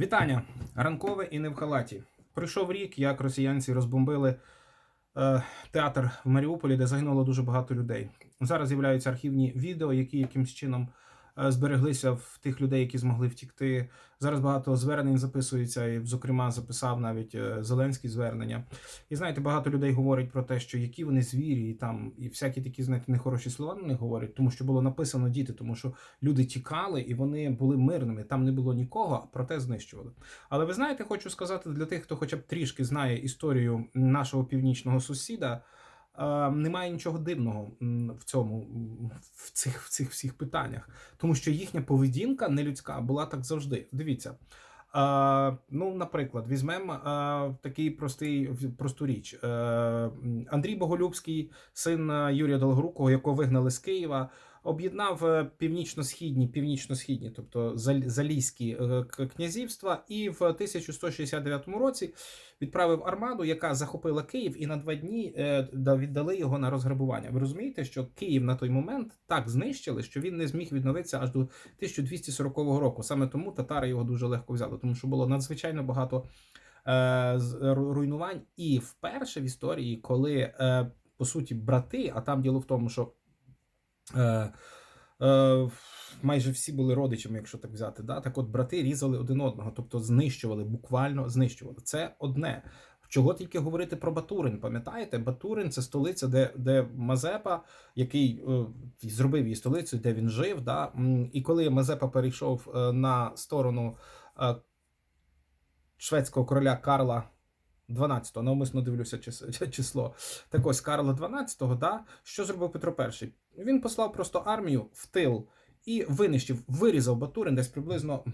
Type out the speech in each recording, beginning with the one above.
Вітання! Ранкове і не в халаті. Пройшов рік, як росіянці розбомбили е, театр в Маріуполі, де загинуло дуже багато людей. Зараз з'являються архівні відео, які якимсь чином збереглися в тих людей, які змогли втікти. Зараз багато звернень записується, і, зокрема, записав навіть е, Зеленський звернення. І знаєте, багато людей говорять про те, що які вони звірі, і там і всякі такі, знаєте, нехороші слова на них говорять, тому що було написано діти, тому що люди тікали і вони були мирними. Там не було нікого, а проте знищували. Але ви знаєте, хочу сказати для тих, хто хоча б трішки знає історію нашого північного сусіда. Е, Немає нічого дивного в цьому в цих, в цих всіх питаннях, тому що їхня поведінка нелюдська була так завжди. Дивіться. Е, ну, наприклад, візьмемо е, такий простий просту річ. Е, Андрій Боголюбський, син е, Юрія Долгорукого, якого вигнали з Києва, об'єднав е, північно-східні, північно-східні, тобто Зал- залізькі е, князівства, і в 1169 році відправив армаду, яка захопила Київ, і на два дні е, віддали його на розграбування. Ви розумієте, що Київ на той момент так знищили, що він не зміг відновитися аж до 1240 року. Саме тому татари його дуже легко взяли, тому що було надзвичайно багато руйнувань. І вперше в історії, коли по суті брати, а там діло в тому, що е, е, майже всі були родичами, якщо так взяти. Да? Так от брати різали один одного, тобто знищували, буквально знищували. Це одне. Чого тільки говорити про Батурин, пам'ятаєте? Батурин це столиця, де, де Мазепа, який е, зробив її столицею, де він жив. Да? І коли Мазепа перейшов е, на сторону е, шведського короля Карла 12-го, навмисно дивлюся чис- число. Так ось Карла 12-го, да? що зробив Петро І? Він послав просто армію в тил і винищив, вирізав Батурин десь приблизно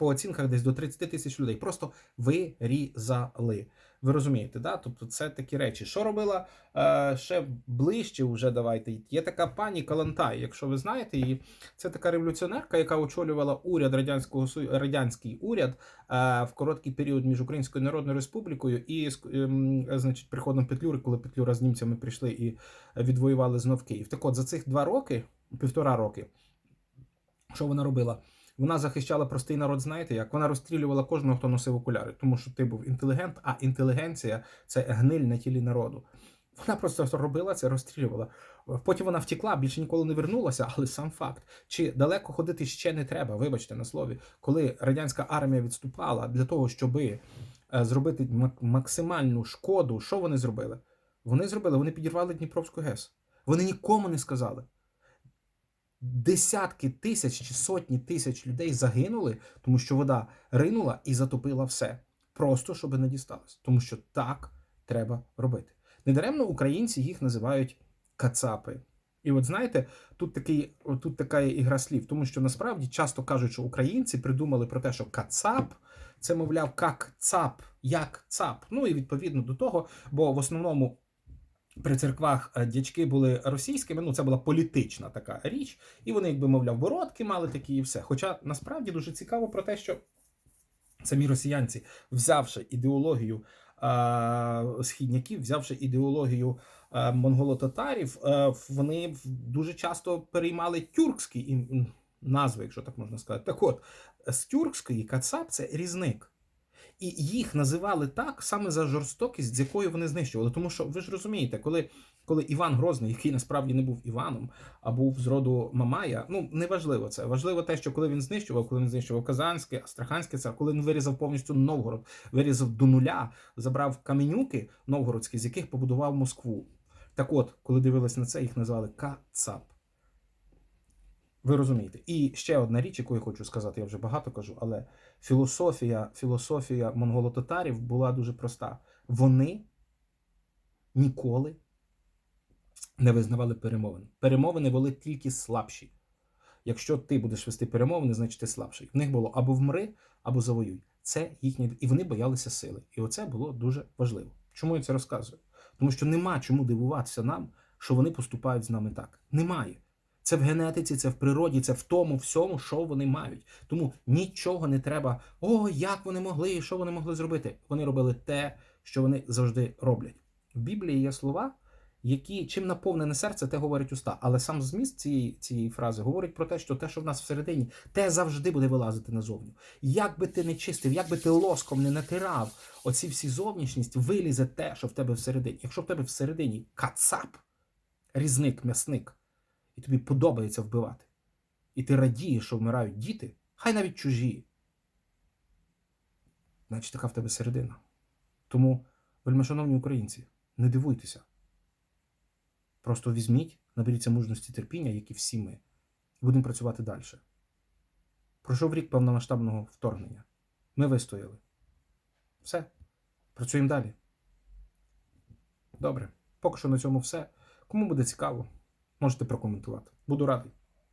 по оцінках десь до 30 тисяч людей. Просто вирізали. Ви розумієте, да? Тобто це такі речі. Що робила е, ще ближче, вже давайте. Є така пані Калантай, якщо ви знаєте її, це така революціонерка, яка очолювала уряд радянського радянський уряд е, в короткий період між Українською Народною Республікою і ем, значить, приходом Петлюри, коли Петлюра з німцями прийшли і відвоювали знов Київ. Так от за цих два роки, півтора роки, що вона робила? Вона захищала простий народ, знаєте як? Вона розстрілювала кожного, хто носив окуляри, тому що ти був інтелігент, а інтелігенція це гниль на тілі народу. Вона просто робила це, розстрілювала. Потім вона втекла, більше ніколи не вернулася, але сам факт. Чи далеко ходити ще не треба, вибачте на слові, коли радянська армія відступала для того, щоб зробити максимальну шкоду, що вони зробили? Вони зробили, вони підірвали Дніпровську ГЕС. Вони нікому не сказали. Десятки тисяч чи сотні тисяч людей загинули, тому що вода ринула і затопила все. Просто щоб не дісталось. Тому що так треба робити. Недаремно українці їх називають кацапи. І от знаєте, тут такий, тут така ігра слів, тому що насправді часто кажуть, що українці придумали про те, що кацап це, мовляв, як цап, як цап. Ну і відповідно до того, бо в основному при церквах е, дячки були російськими, ну це була політична така річ, і вони, якби мовляв, бородки мали такі і все. Хоча насправді дуже цікаво про те, що самі росіянці, взявши ідеологію е, східняків, взявши ідеологію е, монголо-татарів, вони дуже часто переймали тюркські назви, якщо так можна сказати. Так от, з тюркської кацап це різник. І їх називали так саме за жорстокість, з якою вони знищували. Тому що ви ж розумієте, коли, коли Іван Грозний, який насправді не був Іваном, а був з роду Мамая, ну неважливо це. Важливо те, що коли він знищував, коли він знищував Казанське, Астраханське цар, коли він вирізав повністю Новгород, вирізав до нуля, забрав каменюки новгородські, з яких побудував Москву. Так от, коли дивились на це, їх назвали Кацап. Ви розумієте? І ще одна річ, яку я хочу сказати, я вже багато кажу, але філософія, філософія монголо-татарів була дуже проста. Вони ніколи не визнавали перемовин. Перемовини вели тільки слабші. Якщо ти будеш вести перемовини, значить ти слабший. В них було або вмри, або завоюй. Це їхні і вони боялися сили. І оце було дуже важливо. Чому я це розказую? Тому що нема чому дивуватися нам, що вони поступають з нами так. Немає. Це в генетиці, це в природі, це в тому всьому, що вони мають. Тому нічого не треба. О, як вони могли, що вони могли зробити? Вони робили те, що вони завжди роблять. В Біблії є слова, які чим наповнене серце, те говорить уста. Але сам зміст цієї, цієї фрази говорить про те, що те, що в нас всередині, те завжди буде вилазити назовню. Як би ти не чистив, як би ти лоском не натирав оці всі зовнішність, вилізе те, що в тебе всередині. Якщо в тебе всередині кацап, різник, м'ясник, і тобі подобається вбивати, і ти радієш, що вмирають діти, хай навіть чужі. Значить, така в тебе середина. Тому, вельмишановні українці, не дивуйтеся. Просто візьміть, наберіться мужності терпіння, як і всі ми, і будемо працювати далі. Пройшов рік повномасштабного вторгнення. Ми вистояли. Все. Працюємо далі. Добре. Поки що на цьому все. Кому буде цікаво, можете прокоментувати. Буду радий.